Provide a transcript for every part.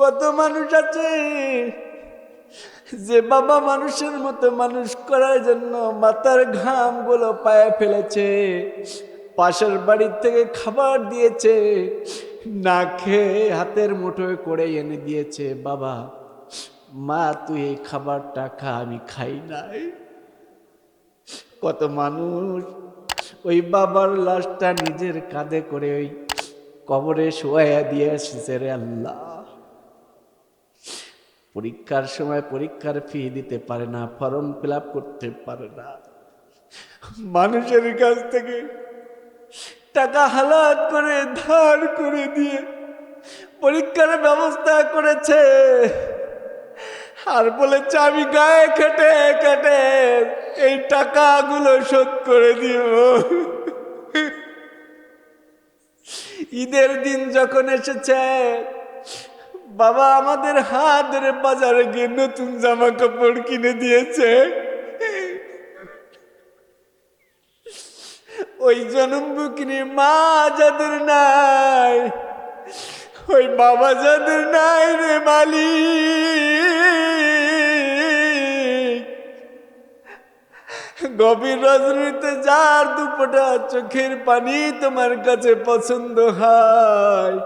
কত মানুষ আছে যে বাবা মানুষের মতো মানুষ করার জন্য মাথার ঘামগুলো পায়ে ফেলেছে, পাশের বাড়ির থেকে খাবার দিয়েছে, না খেয়ে হাতের মুঠোয় করে এনে দিয়েছে, বাবা, মা, তুই এই খাবারটা খা, আমি খাই নাই। কত মানুষ ওই বাবার লাশটা নিজের কাঁধে করে ওই কবরে শোয়া দিয়ে এসেছে রে আল্লাহ। পরীক্ষার সময় পরীক্ষার ফি দিতে পারে না ফর্ম ফিল করতে পারে না। মানুষের কাছ থেকে টাকা হালাত করে ধার করে দিয়ে পরীক্ষার ব্যবস্থা করেছে। আর বলেছে, আমি গায়ে খেটে খেটে এই টাকাগুলো শোধ করে দিব ঈদের দিন যখন এসেছে বাবা, আমাদের হাত ধরে বাজারে গিয়ে নতুন জামা কাপড় কিনে দিয়েছে। ওই জনম বুকিনি মা যাদের নাই, ওই বাবা যাদের নাই রে মালি গভীর রজনীতে যার দুপটা চোখের পানি তোমার কাছে পছন্দ হয়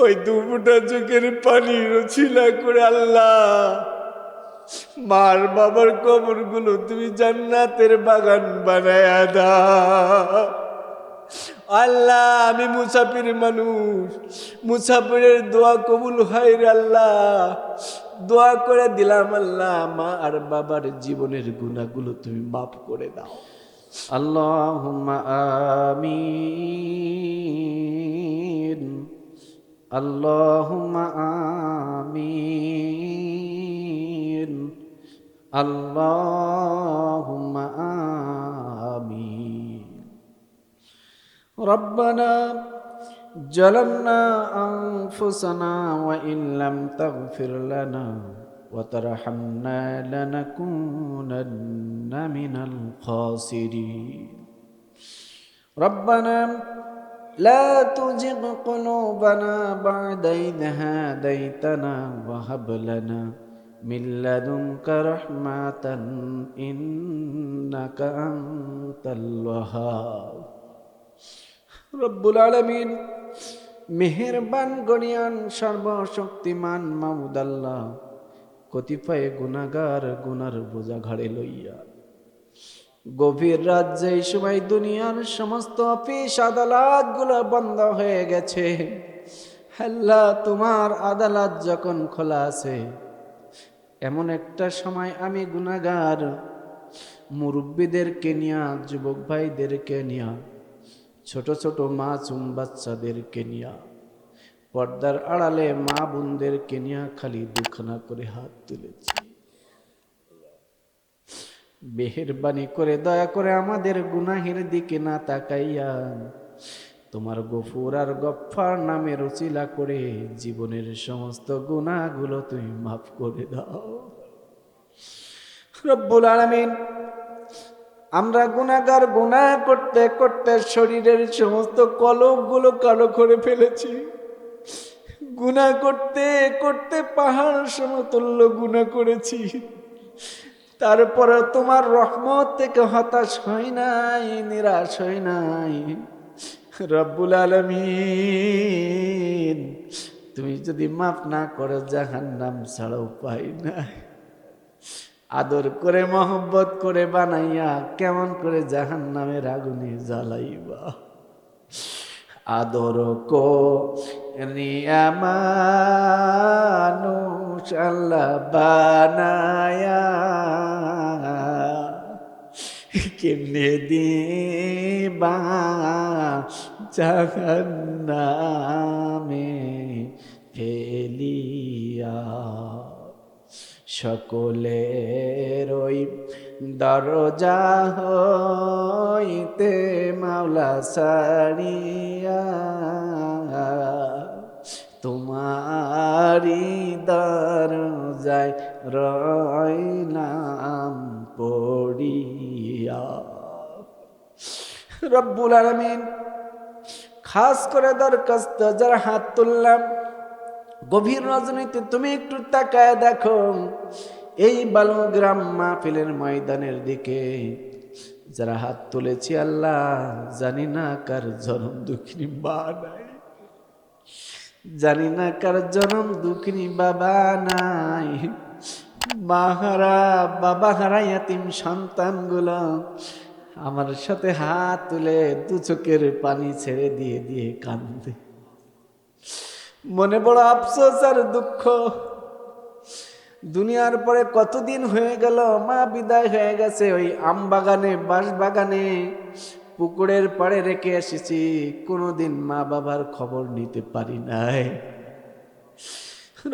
ওই দুপুটা চোখের পানি রছিলা করে আল্লাহ। মার বাবার কবরগুলো তুমি জান্নাতের বাগান বানায়া দা আল্লাহ, আমি মুসাফির মানুষ। মুসাফিরের দোয়া কবুল হয় আল্লাহ। দোয়া করে দিলাম আল্লাহ, মা আর বাবার জীবনের গুণাগুলো তুমি মাফ করে দাও। আল্লাহ আমি اللهم آمين. اللهم آمين. ربنا ظلمنا أنفسنا وإن لم تغفر لنا وترحمنا لنكونن من الخاسرين. ربنا لا تزغ قلوبنا بعد إذ هديتنا وهب لنا من لدنك رحمة إنك أنت الوهاب রব্বুল আলমিন মেহেরবান গণিয়ান সর্বশক্তিমান মামুদাল্লাহ কতিপয় গুণাগার গুনার বোঝা ঘাড়ে লইয়া গভীর রাত যেই সময় দুনিয়ার সমস্ত অফিস আদালতগুলো বন্ধ হয়ে গেছে আল্লাহ তোমার আদালত যখন খোলা আছে, এমন একটা সময় আমি গুণাগার মুরব্বীদেরকে নিয়া, যুবক ভাইদেরকে নিয়া, ছোট ছোট মাসুম বাচ্চাদেরকে নিয়া, পর্দার আড়ালে মা বোনদেরকে নিয়া খালি দুখানা করে হাত তুলেছি। মেহেরবানি করে, দয়া করে আমাদের গুনাহের দিকে না তাকাইয়া। তোমার গফুর আর গফার নামে রচিলা করে জীবনের সমস্ত গুণাগুলো তুমি মাফ করে দাও। রব্বুল আলামিন, আমরা গুণাগার গুণা করতে করতে শরীরের সমস্ত কলকগুলো কালো করে ফেলেছি। গুণা করতে করতে পাহাড় সমতুল্য গুণা করেছি। তারপরে তোমার রহমত থেকে হতাশ হয় নাই, নিরাশ হয় নাই। রব্বুল আলমিন, তুমি যদি মাফ না করো জাহান নাম ছাড়া উপায় নাই। আদর করে, মহব্বত করে বানাইয়া কেমন করে জাহান নামের আগুনে জ্বালাইবা। আদর কো মানুষ আল্লাহ বানায়া কেমনে দিবা জাহান নামে ফেলিয়া। সকলের ওই দরজা হইতে মাওলা সারিয়া তোমারি দরজায় রইলাম। রব্বুল আলমিন খাস করে দরখাস্ত যারা হাত তুললাম। গভীর রজনীতে, তুমি একটু তাকায় দেখো। এই বালুগ্রাম মাহফিলের ময়দানের দিকে যারা হাত তুলেছি, আল্লাহ জানি না কার জনম দুঃখিনী মা নাই। জানি না কার জনম দুঃখিনী বাবা নাই। মা হারা বাবা হারা ইয়াতিম সন্তানগুলো আমার সাথে হাত তুলে দু চোখের পানি ছেড়ে দিয়ে দিয়ে কান্দে মনে বড় আফসোস আর দুঃখ। দুনিয়ার পরে কতদিন হয়ে গেল, মা বিদায় হয়ে গেছে ওই আম বাগানে, বাঁশ বাগানে। পুকুরের পাড়ে রেখে এসেছি, কোনোদিন মা বাবার খবর নিতে পারি নাই।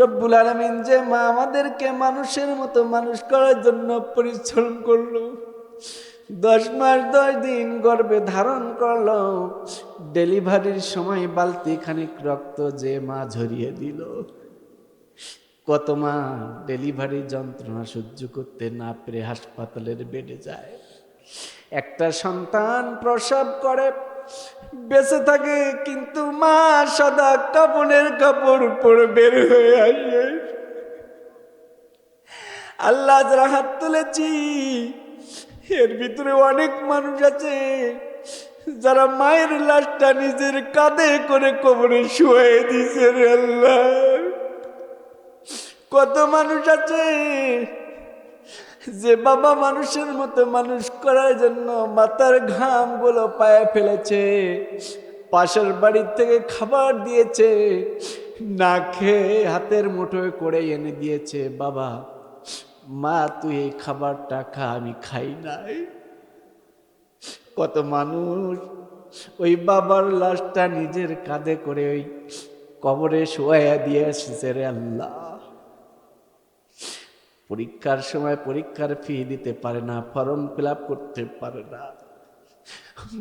রব্বুল আলমিন যে মা আমাদেরকে মানুষের মতো মানুষ করার জন্য পরিশ্রম করল। দশ মাস, দশ দিন গর্ভে ধারণ করল। ডেলিভারির সময় বালতি খানিক রক্ত যে মা ঝরিয়ে দিল। কত মা ডেলিভারি যন্ত্রণা সহ্য করতে না পেরে হাসপাতালের বেডে যায়। একটা সন্তান প্রসব করে, বেঁচে থাকে, কিন্তু মা সদা কাপড়ের কাপড় পরে বের হয়ে আসে। আল্লাহ হাত তুলেছি এর ভিতরে অনেক মানুষ আছে যারা মায়ের লাশটা নিজের কাঁধে করে কবরে শুয়ে দিছে আল্লাহ। কত মানুষ আছে যে বাবা মানুষের মতো মানুষ করার জন্য মাথার ঘামগুলো পায়ে ফেলেছে, পাশের বাড়ির থেকে খাবার দিয়েছে, না খেয়ে হাতের মুঠোয় করে এনে দিয়েছে। বাবা মা, তুই এই খাবারটা খা, আমি খাই নাই। কত মানুষ ওই বাবার লাশটা নিজের কাঁধে করে ওই কবরে শোয়া দিয়ে এসেছে রে আল্লাহ। পরীক্ষার সময় পরীক্ষার ফি দিতে পারে না, ফর্ম ফিল করতে পারে না।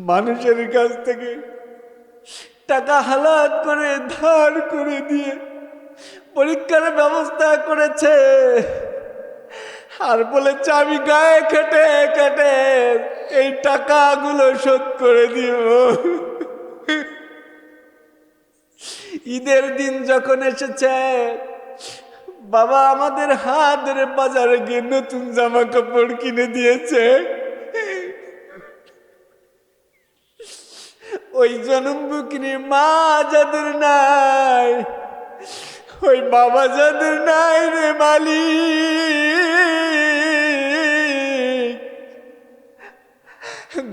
মানুষের কাছ থেকে টাকা হালাত করে ধার করে দিয়ে পরীক্ষার ব্যবস্থা করেছে। আর বলেছে, আমি গায়ে খেটে খেটে এই টাকাগুলো শোধ করে দিব ঈদের দিন যখন এসেছে, বাবা আমাদের হাত ধরে বাজারে গিয়ে নতুন জামা কাপড় কিনে দিয়েছে। ওই জনম বুকিনি মা যাদের নাই, ওই বাবা যাদের নাই রে মালিক।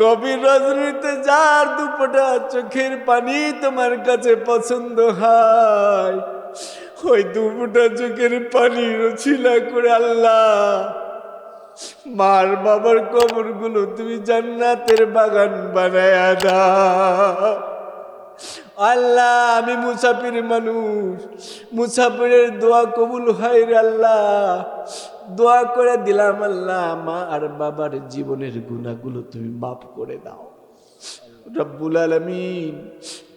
গভীর রজনীতে যার দুপটা চোখের পানি তোমার কাছে পছন্দ হয়, ওই দুপুটা চোখের পানি রচিলা করে আল্লাহ। মার বাবার কবরগুলো তুমি জান্নাতের বাগান বানায় দাও। আল্লাহ, আমি মুসাফির মানুষ, মুসাফিরের দোয়া কবুল হয় আল্লাহ। দোয়া করে দিলাম, আল্লাহ, মা আর বাবার জীবনের গুণাগুলো তুমি মাফ করে দাও। রব্বুল আলমিন,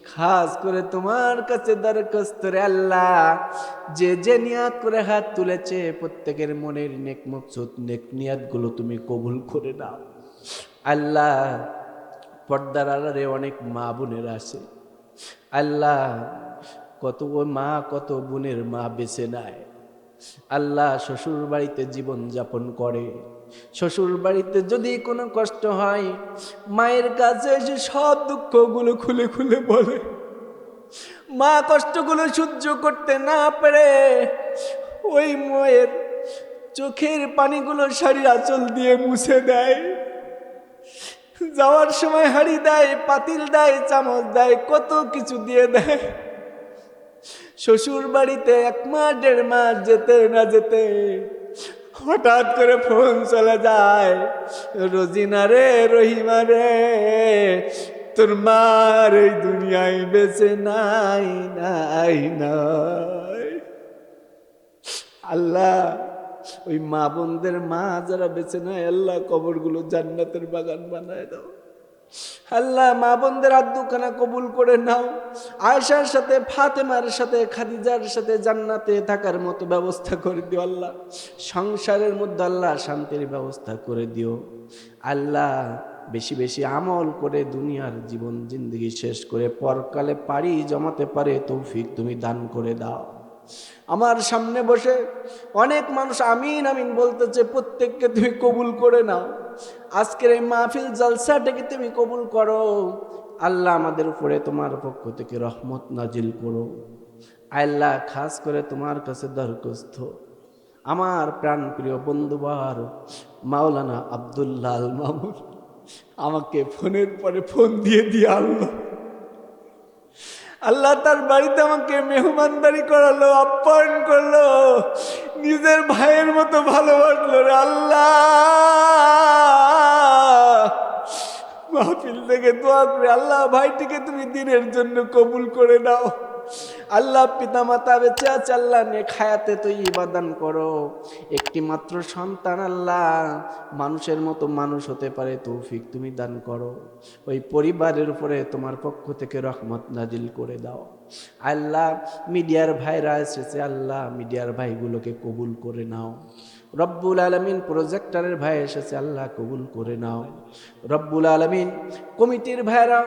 খাস করে তোমার কাছে দরখাস্ত রে আল্লাহ, যে যে নিয়াত করে হাত তুলেছে, প্রত্যেকের মনের নেক মকসুদ, নেক নিয়াতগুলো তুমি কবুল করে নাও। আল্লাহ, পর্দার আড়ারে অনেক মা বোনের আছে। আল্লাহ, কত মা, কত বোনের মা বেছে নেয়। আল্লাহ শ্বশুর বাড়িতে জীবন যাপন করে। শ্বশুর বাড়িতে যদি কোনো কষ্ট হয়, মায়ের কাছে এসে সব দুঃখগুলো খুলে খুলে বলে। মা কষ্টগুলো সহ্য করতে না পেরে ওই মায়ের চোখের পানিগুলো শাড়ির আঁচল দিয়ে মুছে দেয়। যাওয়ার সময় হাড়ি দেয়, পাতিল দেয়, চামচ দেয়, কত কিছু দিয়ে দেয়। শ্বশুর বাড়িতে এক মাস দেড় মাস যেতে না যেতে হঠাৎ করে ফোন চলে যায়, রোজিনা রে, রহিমা রে, তোর মার এই দুনিয়ায় বেঁচে নাই নাই নাই। আল্লাহ, ওই মা বোনদের মা যারা বেঁচে নেয় আল্লাহ কবরগুলো জান্নাতের বাগান বানায় দাও। আল্লাহ মা বোনদের আব্দুখানা কবুল করে নাও। আয়সার সাথে, ফাতেমার সাথে, খাদিজার সাথে জান্নাতে থাকার মতো ব্যবস্থা করে দিও আল্লাহ। সংসারের মধ্যে আল্লাহ শান্তির ব্যবস্থা করে দিও। আল্লাহ বেশি বেশি আমল করে দুনিয়ার জীবন জিন্দগি শেষ করে পরকালে পারি জমাতে পারে তৌফিক তুমি দান করে দাও। আমার সামনে বসে অনেক মানুষ আমিন আমিন বলতেছে, প্রত্যেককে তুমি কবুল করে নাও। আজকের এই মাহফিল জলসাটাকে তুমি কবুল করো। আল্লাহ আমাদের উপরে তোমার পক্ষ থেকে রহমত নাজিল করো। আল্লাহ খাস করে তোমার কাছে দরখাস্ত। আমার প্রাণ প্রিয় বন্ধুবার মাওলানা আব্দুল্লাহ মামুন আমাকে ফোনের পরে ফোন দিয়ে দিয়ে আল্লাহ আল্লাহ তার বাড়িতে আমাকে মেহমানদারি করালো, আপ্যায়ন করল, নিজের ভাইয়ের মতো ভালোবাসলো রে আল্লাহ। থেকে দোয়া করে, আল্লাহ ভাইটিকে তুমি দিনের জন্য কবুল করে নাও। আল্লাহ পিতা মাতা বেঁচে আছে, আল্লাহ নে খায়াতে তো ইবাদান করো। একটি মাত্র সন্তান আল্লাহ, মানুষের মতো মানুষ হতে পারে, তৌফিক তুমি দান করো। ওই পরিবারের উপরে তোমার পক্ষ থেকে রহমত নাজিল করে দাও। আল্লাহ, মিডিয়ার ভাইরা এসেছে, আল্লাহ মিডিয়ার ভাইগুলোকে কবুল করে নাও। রব্বুল আলমিন প্রজেক্টরের ভাই এসেছে, আল্লাহ কবুল করে নাও। রব্বুল আলমিন, কমিটির ভাইরা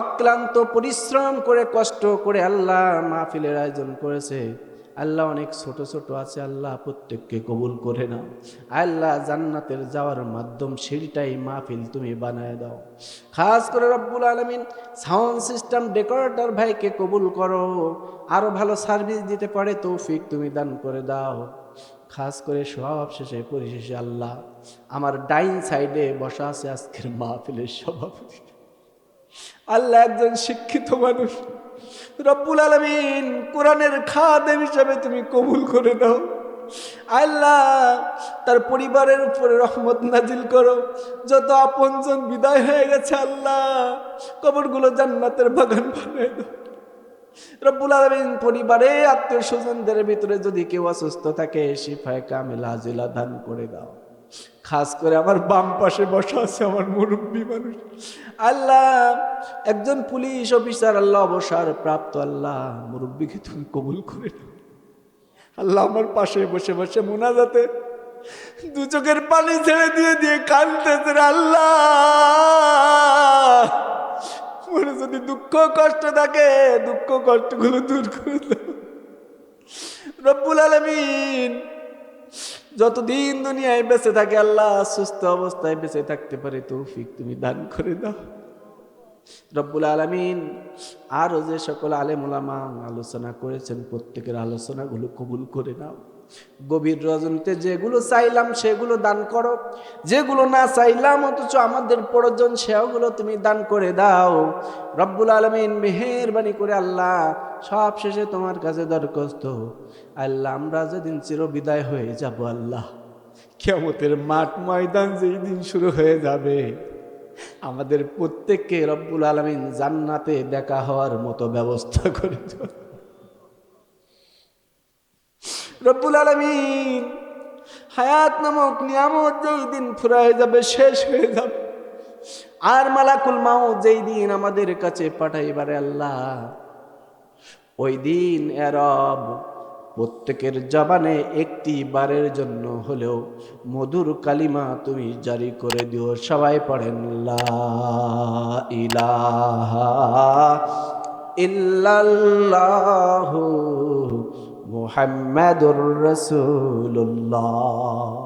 অক্লান্ত পরিশ্রম করে, কষ্ট করে আল্লাহ মাহফিলের আয়োজন করেছে। আল্লাহ অনেক ছোট ছোট আছে, আল্লাহ প্রত্যেককে কবুল করে নাও। আল্লাহ জান্নাতের যাওয়ার মাধ্যম সেটাই মাহফিল তুমি বানায় দাও। খাস করে রব্বুল আলমিন, সাউন্ড সিস্টেম ডেকোরেটর ভাইকে কবুল করো। আরও ভালো সার্ভিস দিতে পারে, তৌফিক তুমি দান করে দাও। খাস করে সব শেষে পরিশেষে আল্লাহ আমার ডাইন সাইডে বসা আছে আজকের মাহফিলের সভাপতি। আল্লাহ একজন শিক্ষিত মানুষ। রব্বুল আলমিন কোরআনের খাদেম হিসাবে তুমি কবুল করে দাও আল্লাহ তার পরিবারের উপরে রহমত নাজিল করো। যত আপনজন বিদায় হয়ে গেছে আল্লাহ কবরগুলো জান্নাতের বাগান বানায় দাও। রব্বুল আলমিন পরিবারে আত্মীয় স্বজনদের ভিতরে যদি কেউ অসুস্থ থাকে, শিফায় কামেলা আজিলা দান করে দাও। খাস করে আমার বাম পাশে বসা আছে আমার মুরব্বী মানুষ। আল্লাহ, একজন পুলিশ অফিসার, আল্লাহ অবসর প্রাপ্ত আল্লাহ, মুরব্বীকে তুমি কবুল করে আল্লাহ আমার পাশে বসে বসে মোনাজাতে দু চোখের পানি ছেড়ে দিয়ে দিয়ে কানতেছে আল্লাহ। মনে যদি দুঃখ কষ্ট থাকে, দুঃখ কষ্টগুলো দূর করে দাও। রব্বুল আলমিন, যতদিন দুনিয়ায় বেঁচে থাকে, আল্লাহ সুস্থ অবস্থায় বেঁচে থাকতে পারে তৌফিক তুমি দান করে দাও। রব্বুল আলমিন আরও যে সকল আলেমুলামা আলোচনা করেছেন, প্রত্যেকের আলোচনাগুলো কবুল করে নাও। গভীর রজনীতে যেগুলো চাইলাম, সেগুলো দান করো। যেগুলো না চাইলাম, অথচ আমাদের প্রয়োজন, সেগুলো তুমি দান করে দাও। রব্বুল আলমিন মেহেরবানি করে আল্লাহ সব শেষে তোমার কাছে দরখাস্ত। আল্লাহ, আমরা যেদিন চির বিদায় হয়ে যাব আল্লাহ। কেমতের মাঠ ময়দান যেই দিন শুরু হয়ে যাবে, আমাদের প্রত্যেককে রব্বুল আলমিন জান্নাতে দেখা হওয়ার মতো ব্যবস্থা করে দাও। রব্বুল আলমিন। হায়াত নামক নিয়ামত যেই দিন ফুরায় যাবে, শেষ হয়ে যাবে। আর মালাকুল মাও যেই দিন আমাদের কাছে পাঠাইবারে আল্লাহ। ওই দিন এরব প্রত্যেকের জবানে একটি বারের জন্য হলেও মধুর কালিমা তুমি জারি করে দিও। সবাই পড়েন ইলাহা ইল্লাল্লাহু محمد رسول الله.